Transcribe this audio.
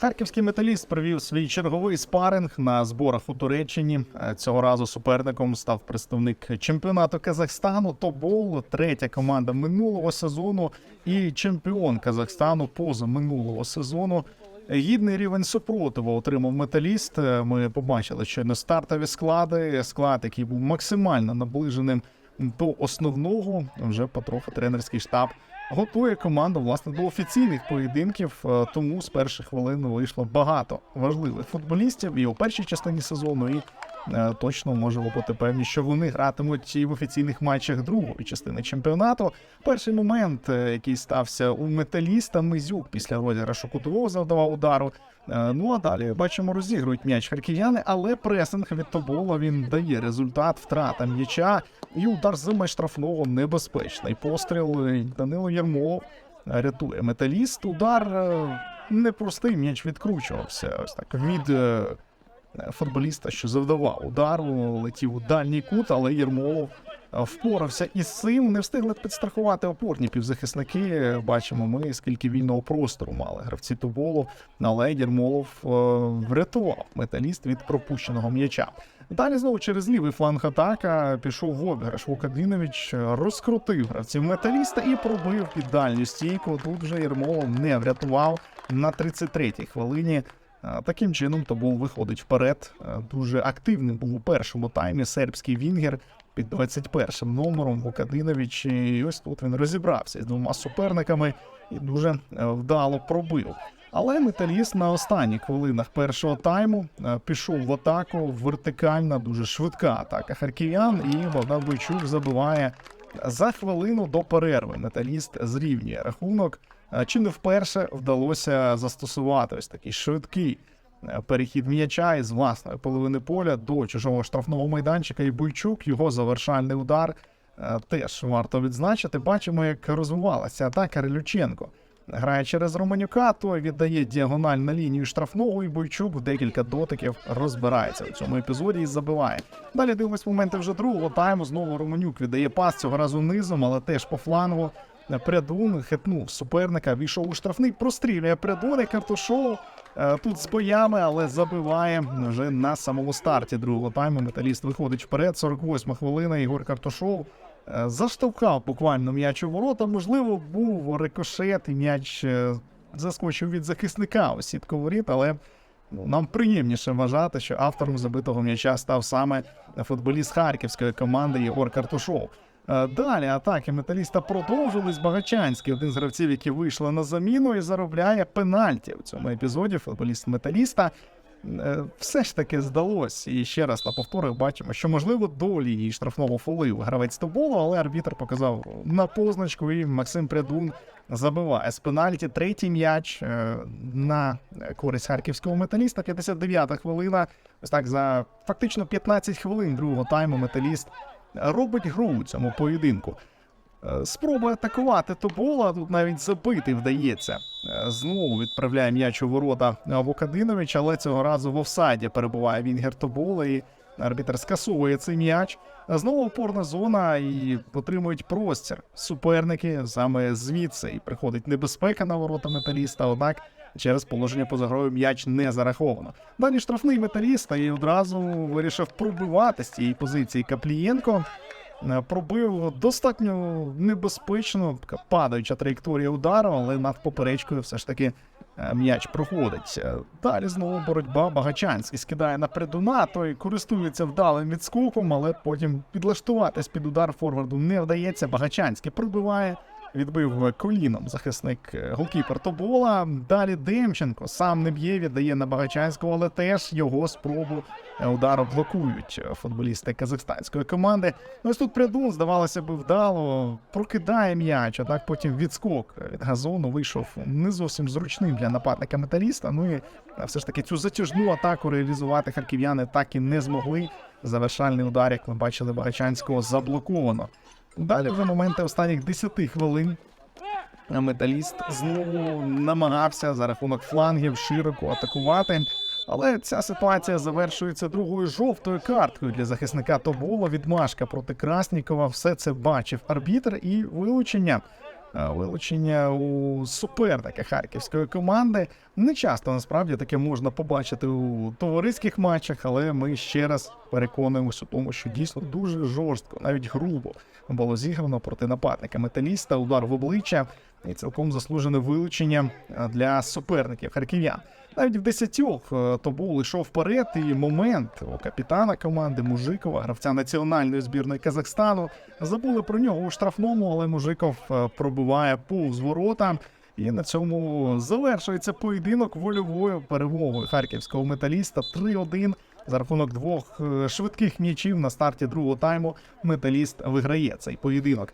Харківський металіст провів свій черговий спаринг на зборах у Туреччині. Е, Цього разу суперником став представник чемпіонату Казахстану. Тобол, третя команда минулого сезону і чемпіон Казахстану поза минулого сезону. Гідний рівень супротиву отримав металіст. Е, Ми побачили, що на стартові склади, склад, який був максимально наближеним до основного, вже потроху тренерський штаб готує команду власне до офіційних поєдинків. е, Тому з перших хвилин вийшло багато важливих футболістів і у першій частині сезону, і точно можемо бути певні, що вони гратимуть і в офіційних матчах другої частини чемпіонату. Перший момент, е, який стався у металіста, Мизюк після розіграшу кутового завдавав удару. Е, Ну а далі бачимо, розігрують м'яч харків'яни, але пресинг від Тобола він дає результат, втрата м'яча і удар з меж штрафного небезпечний. Постріл е, Данило Єрмолов е, рятує металіст. Удар е, непростий, м'яч відкручувався. Ось так від е, футболіста, що завдавав удару, летів у дальній кут, але Єрмолов е, впорався із цим. Не встигли підстрахувати опорні півзахисники. Бачимо ми, скільки вільного простору мали гравці Тоболу, але Єрмолов е, врятував металіст від пропущеного м'яча. Далі знову через лівий фланг атака пішов в обіграш Вукадинович, розкрутив гравців металіста і пробив під дальню стійку. Тут вже Єрмолов не врятував на 33-й хвилині. Таким чином Тобол виходить вперед. Дуже активним був у першому таймі сербський вінгер під 21 номером Вукадинович. І ось тут він розібрався з двома суперниками і дуже е, вдало пробив. Але металіст на останніх хвилинах першого тайму е, пішов в атаку. Вертикальна, дуже швидка атака харків'ян, і Богдан Бойчук забиває за хвилину до перерви. Металіст зрівнює рахунок. Чи не вперше вдалося застосувати ось такий швидкий е, перехід м'яча із власної половини поля до чужого штрафного майданчика. І Бойчук, його завершальний удар е, теж варто відзначити. Бачимо, як розвивалася атака Релюченко. Грає через Романюка, той віддає діагональ на лінію штрафного, і Бойчук в декілька дотиків розбирається у цьому епізоді і забиває. Далі дивимось моменти вже другого тайму. Знову Романюк віддає пас цього разу низом, але теж по флангу. Прядун хитнув суперника, війшов у штрафний, прострілює Прядун і е, Тут з боями, але забиває вже на самому старті другого тайму. Металіст виходить вперед. 48 хвилина. Ігор Картушов е, заштовхав буквально м'яч у ворота. Можливо, був рикошет, і м'яч е, заскочив від захисника у сітку воріт, але ну, нам приємніше вважати, що автором забитого м'яча став саме футболіст харківської команди Єгор Картушов. Е, Далі атаки металіста продовжились. Багачанський, один з гравців, які вийшли на заміну, і заробляє пенальті в цьому епізоді. Футболіст металіста. Е, Все ж таки здалось. І ще раз на повторах бачимо, що можливо до лінії штрафного фолив гравець Тоболу, але арбітр показав на позначку, і Максим Прядун забиває з пенальті. Третій м'яч е, на користь харківського металіста. 59-та хвилина. Ось так за фактично 15 хвилин другого тайму металіст робить гру у цьому поєдинку. Е, атакувати Тобола, тут навіть забити вдається. Е, Знову відправляє м'яч у ворота Вукадинович, але цього разу в офсайді перебуває Вінгер Тобола і арбітр скасовує цей м'яч. Е, Знову опорна зона і отримують простір. Суперники саме звідси і приходить небезпека на ворота металіста. Однак через положення поза грою м'яч не зараховано. Далі штрафний металіст і одразу вирішив пробивати з цієї позиції Каплієнко. Е, Пробив достатньо небезпечно, падаюча траєкторія удару, але над поперечкою все ж таки е, м'яч проходить. Е, Далі знову боротьба. Багачанський скидає на придуна, той користується вдалим відскоком, але потім підлаштуватись під удар форварду не вдається. Багачанський пробиває. Відбив коліном захисник е, голкіпер Тобола. Далі Демченко сам не б'є, віддає на Багачанського, але теж його спробу е, удару блокують е, футболісти казахстанської команди. Ну, Ось тут Прядун, здавалося би, вдало прокидає м'яч, а потім відскок від газону вийшов не зовсім зручним для нападника металіста. Ну і все ж таки цю затяжну атаку реалізувати харків'яни так і не змогли. Завершальний удар, як ми бачили, Багачанського заблоковано. Далі вже моменти останніх 10 хвилин. Металіст знову намагався за рахунок флангів широко атакувати. Але ця ситуація завершується другою жовтою карткою для захисника Тобола. Відмашка проти Краснікова. Все це бачив арбітр і вилучення вилучення у суперника харківської команди. Не часто насправді таке можна побачити у товариських матчах, але ми ще раз переконуємося у тому, що дійсно дуже жорстко, навіть грубо було зіграно проти нападника металіста, удар в обличчя і цілком заслужене вилучення е, для суперників харків'ян. Навіть в десятьох е, Тобол йшов вперед, і момент у капітана команди Мужикова, гравця національної збірної Казахстану, забули про нього у штрафному, але Мужиков е, пробиває повз ворота. І на цьому завершується поєдинок вольовою перемогою харківського металіста 3-1. За рахунок двох е, швидких м'ячів на старті другого тайму металіст виграє цей поєдинок.